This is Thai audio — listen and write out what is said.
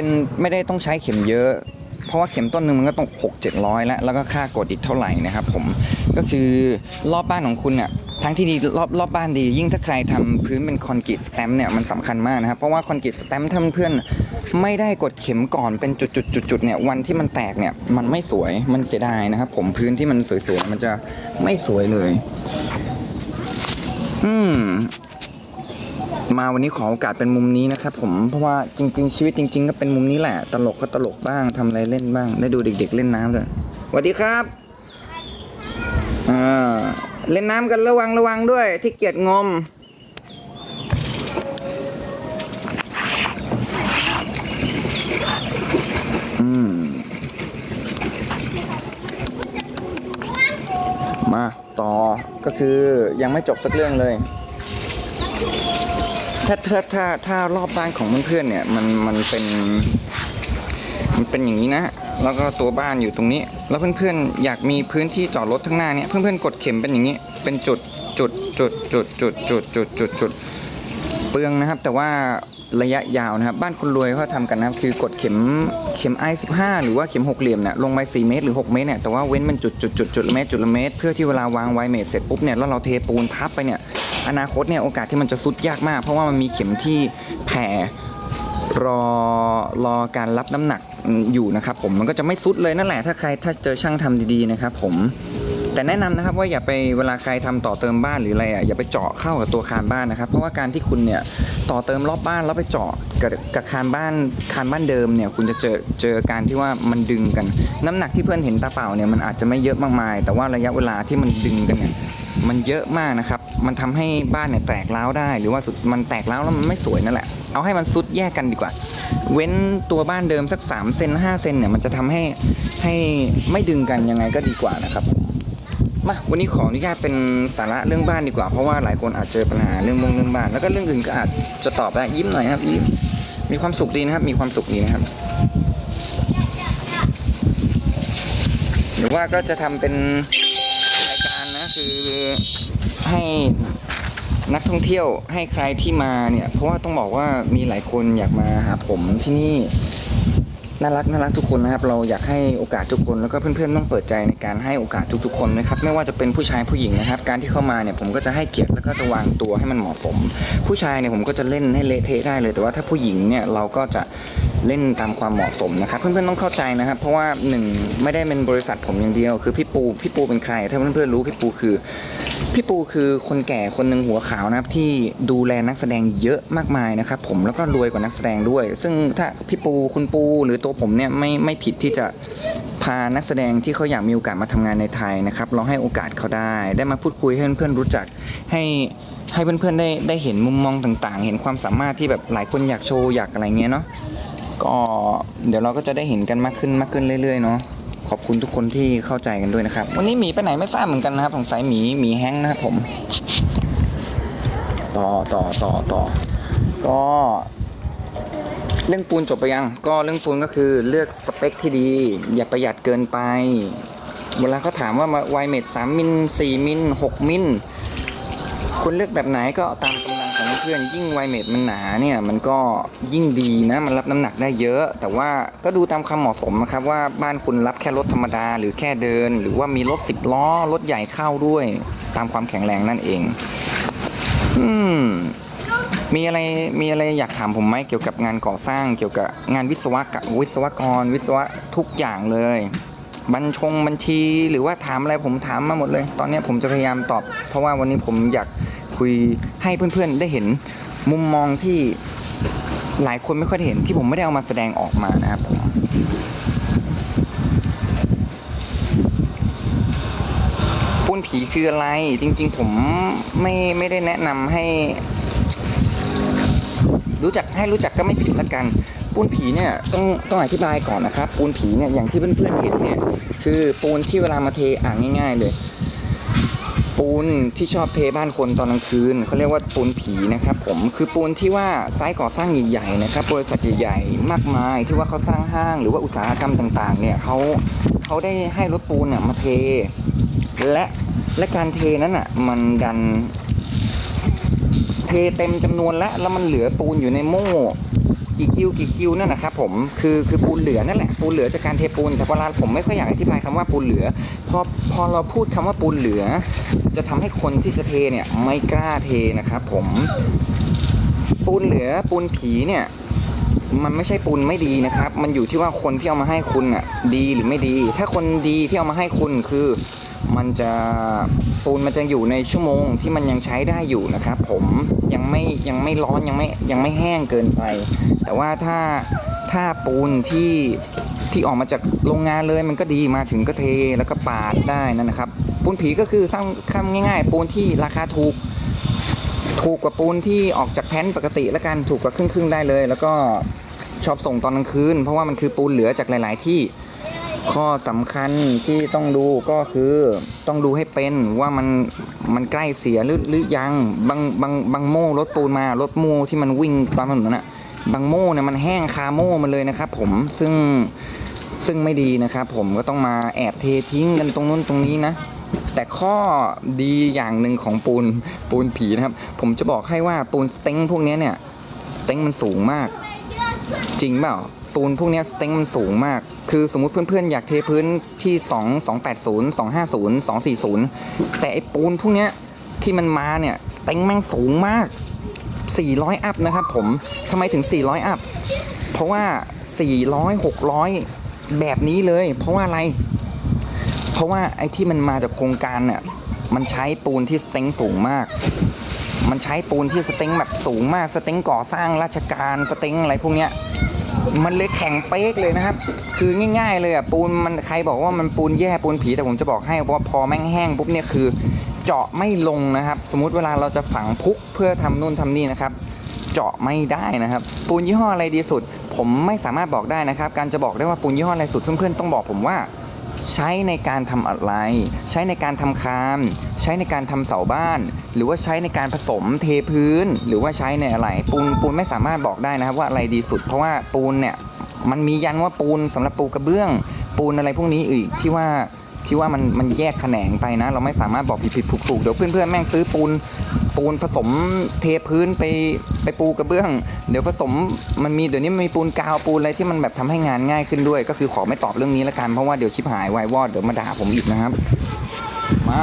เป็นไม่ได้ต้องใช้เข็มเยอะ เพราะว่าเข็มต้นหนึ่งมันก็ต้องหกเจ็ดร้อยแล้ว แล้วก็ค่ากดอีกเท่าไหร่นะครับผมก็คือรอบบ้านของคุณเนี่ยทั้งที่ดีรอบรอบบ้านดี ยิ่งถ้าใครทำพื้นเป็นคอนกรีตสแตมป์เนี่ยมันสำคัญมากนะครับ เพราะว่าคอนกรีตสแตมป์ถ้าเพื่อนไม่ได้กดเข็มก่อนเป็นจุดจุดจุดจุดๆๆๆเนี่ยวันที่มันแตกเนี่ยมันไม่สวยมันเสียดายนะครับ ผมพื้นที่มันสวยๆมันจะไม่สวยเลย อืม มาวันนี้ขอโอกาสเป็นมุมนี้นะครับผมเพราะว่าจริง ๆ ชีวิตจริง ๆ ก็เป็นมุมนี้แหละ ตลกก็ตลกบ้างทำอะไรเล่นบ้าง ได้ดูเด็ก ๆ เล่นน้ำด้วยสวัสดีครับอ่าเล่นน้ำกันระวังระวังด้วย ที่เกียจงม อืม มาต่อก็คือยังไม่จบสักเรื่องเลย ถ้าถ้าถ้าถ้ารอบบ้านของเพื่อนๆเนี่ยมันมันเป็นมันเป็นอย่างนี้นะ แล้วก็ตัวบ้านอยู่ตรงนี้ แล้วเพื่อนๆอยากมีพื้นที่จอดรถข้างหน้าเนี่ยเพื่อนๆกดเข็มเป็นอย่างนี้ เป็นจุดจุดจุดจุดจุดจุดจุดจุดจุดเปลืองนะครับ แต่ว่า ระยะยาวนะครับ บ้านคนรวยเขาทำกันนะครับ คือกดเข็มเข็ม i 15หรือว่าเข็มหกเหลี่ยมเนี่ยลงไป4เมตรหรือ6เมตรเนี่ยแต่ว่าเว้นมันจุดจุดจุดจุดละเมตรจุดละเมตรเพื่อที่เวลาวางไวเมตรเสร็จปุ๊บเนี่ยแล้วเราเทปูนทับไปเนี่ยอนาคตเนี่ยโอกาสที่มันจะสุดยากมาก เพราะว่ามันมีเข็มที่แผ่รอรอการรับน้ำหนักอยู่นะครับผมมันก็จะไม่สุดเลยนั่นแหละถ้าใครถ้าเจอช่างทำดีๆนะครับผม แต่แนะนำนะครับว่าอย่าไปเวลาใครทำต่อเติมบ้านหรืออะไรอะอย่าไปเจาะเข้ากับตัวคานบ้านนะครับ เพราะว่าการที่คุณเนี่ยต่อเติมรอบบ้านแล้วไปเจาะกับกับคานบ้านคานบ้านเดิมเนี่ยคุณจะเจอเจอการที่ว่ามันดึงกัน น้ำหนักที่เพื่อนเห็นตาเปล่าเนี่ยมันอาจจะไม่เยอะมากมาย แต่ว่าระยะเวลาที่มันดึงกันเนี่ยมันเยอะมากนะครับ มันทำให้บ้านเนี่ยแตกร้าวได้ หรือว่าสุดมันแตกร้าวแล้วมันไม่สวยนั่นแหละ เอาให้มันซุดแยกกันดีกว่า เว้นตัวบ้านเดิมสัก3เซน5เซนเนี่ยมันจะทำให้ให้ไม่ดึงกันยังไงก็ดีกว่านะครับ มาวันนี้ขออนุญาตเป็นสาระเรื่องบ้านดีกว่า เพราะว่าหลายคนอาจเจอปัญหาเรื่องวงเรื่องบ้าน แล้วก็เรื่องอื่นก็อาจจะตอบได้ยิ้มหน่อยครับยิ้มมีความสุขดีนะครับ มีความสุขดีนะครับ หรือว่าก็จะทำเป็นรายการนะคือให้นักท่องเที่ยวให้ใครที่มาเนี่ย เพราะว่าต้องบอกว่ามีหลายคนอยากมาหาผมที่นี่ น่ารักน่ารักทุกคนนะครับ เราอยากให้โอกาสทุกคนแล้วก็เพื่อนๆต้องเปิดใจในการให้โอกาสทุกๆคนนะครับไม่ว่าจะเป็นผู้ชายผู้หญิงนะครับ การที่เข้ามาเนี่ยผมก็จะให้เกียรติแล้วก็จะวางตัวให้มันเหมาะสม ผู้ชายเนี่ยผมก็จะเล่นให้เละเทะได้เลยแต่ว่าถ้าผู้หญิงเนี่ยเราก็จะ เล่นตามความเหมาะสมนะครับเพื่อนๆต้องเข้าใจนะครับ เพราะว่าหนึ่งไม่ได้เป็นบริษัทผมอย่างเดียว คือพี่ปูพี่ปูเป็นใคร ถ้าเพื่อนๆรู้พี่ปูคือ พี่ปูคือคนแก่คนหนึ่งหัวขาวนะครับที่ดูแลนักแสดงเยอะมากมายนะครับ ผมแล้วก็รวยกว่านักแสดงด้วย ซึ่งถ้าพี่ปูคุณปูหรือตัวผมเนี่ยไม่ไม่ผิดที่จะพานักแสดงที่เขาอยากมีโอกาสมาทำงานในไทยนะครับเราให้โอกาสเขาได้ ได้มาพูดคุยให้เพื่อนๆรู้จักให้ให้เพื่อนๆได้ได้เห็นมุมมองต่างๆ เห็นความสามารถที่แบบหลายคนอยากโชว์อยากอะไรเงี้ยเนาะ ก็เดี๋ยวเราก็จะได้เห็นกันมากขึ้นมากขึ้นเรื่อยๆเนาะขอบคุณทุกคนที่เข้าใจกันด้วยนะครับ วันนี้หมีไปไหนไม่ทราบเหมือนกันนะครับสงสัยหมีหมีแห้งนะครับผม ต่อต่อต่อต่อก็เรื่องปูนจบไปยัง ก็เรื่องปูนก็คือเลือกสเปคที่ดี อย่าประหยัดเกินไป เวลาเขาถามว่ามาไวเมตสามมิลสี่มิลหกมิลคุณเลือกแบบไหนก็ตามกำลัง ของเพื่อนยิ่งไวเมตมันหนาเนี่ยมันก็ยิ่งดีนะมันรับน้ำหนักได้เยอะ แต่ว่าก็ดูตามความเหมาะสมนะครับว่าบ้านคุณรับแค่รถธรรมดา หรือแค่เดิน หรือว่ามีรถสิบล้อรถใหญ่เข้าด้วย ตามความแข็งแรงนั่นเอง อืมมีอะไรมีอะไรอยากถามผมไหมเกี่ยวกับงานก่อสร้างเกี่ยวกับงานวิศวกะวิศวกร วิศวะทุกอย่างเลย บัญชงบัญชีหรือว่าถามอะไรผมถามมาหมดเลย ตอนนี้ผมจะพยายามตอบ เพราะว่าวันนี้ผมอยาก คุยให้เพื่อนๆได้เห็นมุมมองที่หลายคนไม่ค่อยได้เห็นที่ผมไม่ได้เอามาแสดงออกมานะครับผมปูนผีคืออะไรจริง ๆ ผมไม่ไม่ได้แนะนำให้ รู้จักให้รู้จักก็ไม่ผิดละกันปูนผีเนี่ยต้องต้องอธิบายก่อนนะครับปูนผีเนี่ยอย่างที่เพื่อนๆเห็นเนี่ยคือปูนที่เวลามาเทอ่างง่าย ๆ เลย ปูนที่ชอบเทบ้านคนตอนกลางคืนเขาเรียกว่าปูนผีนะครับผมคือปูนที่ว่าไซต์ก่อสร้างใหญ่ๆนะครับบริษัทใหญ่ๆมากมายที่ว่าเขาสร้างห้างหรือว่าอุตสาหกรรมต่างๆเนี่ยเขาเขาได้ให้รถปูนเนี่ยมาเท และและการเทนั้นอะมันดัน เทเต็มจำนวนแล้วแล้วมันเหลือปูนอยู่ในโม่กี่คิวกี่คิวนั่นนะครับผมคือคือปูนเหลือนั่นแหละปูนเหลือจากการเทปูนแต่เวลาผมไม่ค่อยอยากอธิบายคำว่าปูนเหลือพอพอเราพูดคำว่าปูนเหลือ จะทำให้คนที่จะเทเนี่ยไม่กล้าเทนะครับผม ปูนเหลือปูนผีเนี่ยมันไม่ใช่ปูนไม่ดีนะครับ มันอยู่ที่ว่าคนที่เอามาให้คุณอะดีหรือไม่ดี ถ้าคนดีที่เอามาให้คุณคือ มันจะปูนมันจะอยู่ในชั่วโมงที่มันยังใช้ได้อยู่นะครับผมยังไม่ยังไม่ร้อนยังไม่ยังไม่แห้งเกินไป แต่ว่าถ้าถ้าปูนที่ที่ออกมาจากโรงงานเลยมันก็ดีมาถึงก็เทแล้วก็ปาดได้นั่นนะครับ ปูนผีก็คือสร้างคำง่าย ๆ ปูนที่ราคาถูกถูกกว่าปูนที่ออกจากแผ่นปกติแล้วกันถูกกว่าครึ่งๆได้เลย แล้วก็ชอบส่งตอนกลางคืน เพราะว่ามันคือปูนเหลือจากหลาย ๆ ที่ ข้อสำคัญที่ต้องดูก็คือต้องดูให้เป็นว่ามันมันใกล้เสียหรือหรือยังบางบางบางโม่รถปูนมารถโม่ที่มันวิ่งตามถนนน่ะบางโม่เนี่ยมันแห้งคาโม่มันเลยนะครับ ผมซึ่งซึ่งไม่ดีนะครับ ผมก็ต้องมาแอบเททิ้งกันตรงนู้นตรงนี้นะ แต่ข้อดีอย่างหนึ่งของปูนปูนผีนะครับ ผมจะบอกให้ว่าปูนสเต็งพวกนี้เนี่ยสเต็งมันสูงมาก จริงเปล่าปูนพวกนี้สเต็งมันสูงมาก คือสมมุติเพื่อนๆ อยากเทพื้นที่ 2 280 250 240 แต่ไอ้ปูนพวกเนี้ยที่มันมาเนี่ยสเต็งแม่งสูงมาก 400 อัพนะครับผมทำไมถึง 400 อัพ เพราะว่า 400 600 แบบนี้เลย เพราะว่าอะไร เพราะว่าไอ้ที่มันมาจากโครงการเนี่ยมันใช้ปูนที่สเต็งสูงมาก มันใช้ปูนที่สเต็งแบบสูงมาก สเต็งก่อสร้างราชการ สเต็งอะไรพวกเนี้ย มันเลยแข็งเป๊กเลยนะครับ คือง่าย ๆ เลยอะปูนมันใครบอกว่ามันปูนแย่ปูนผีแต่ผมจะบอกให้ว่าพอแม่งแห้งปุ๊บเนี่ยคือ เจาะไม่ลงนะครับ สมมุติเวลาเราจะฝังพุกเพื่อทำนู่นทำนี่นะครับ เจาะไม่ได้นะครับ ปูนยี่ห้ออะไรดีสุด ผมไม่สามารถบอกได้นะครับ การจะบอกได้ว่าปูนยี่ห้ออะไรสุดเพื่อนๆต้องบอกผมว่า ใช้ในการทำอะไร ใช้ในการทำคานใช้ในการทำเสาบ้าน หรือว่าใช้ในการผสมเทพื้น หรือว่าใช้ในอะไร ปูนปูนไม่สามารถบอกได้นะครับว่าอะไรดีสุด เพราะว่าปูนเนี่ยมันมียันว่าปูนสำหรับปูกระเบื้อง ปูนอะไรพวกนี้อีกที่ว่าที่ว่ามันมันแยกแขนงไปนะ เราไม่สามารถบอกผิดผิดถูกถูกเดี๋ยวเพื่อนๆแม่งซื้อปูน ปูนผสมเทพื้นไปไปปูกระเบื้อง เดี๋ยวผสมมันมีเดี๋ยวนี้มีปูนกาวปูนอะไรที่มันแบบทำให้งานง่ายขึ้นด้วย ก็คือขอไม่ตอบเรื่องนี้ละกันเพราะว่าเดี๋ยวชิบหายวายวอดเดี๋ยวมาด่าผมอีกนะครับ มา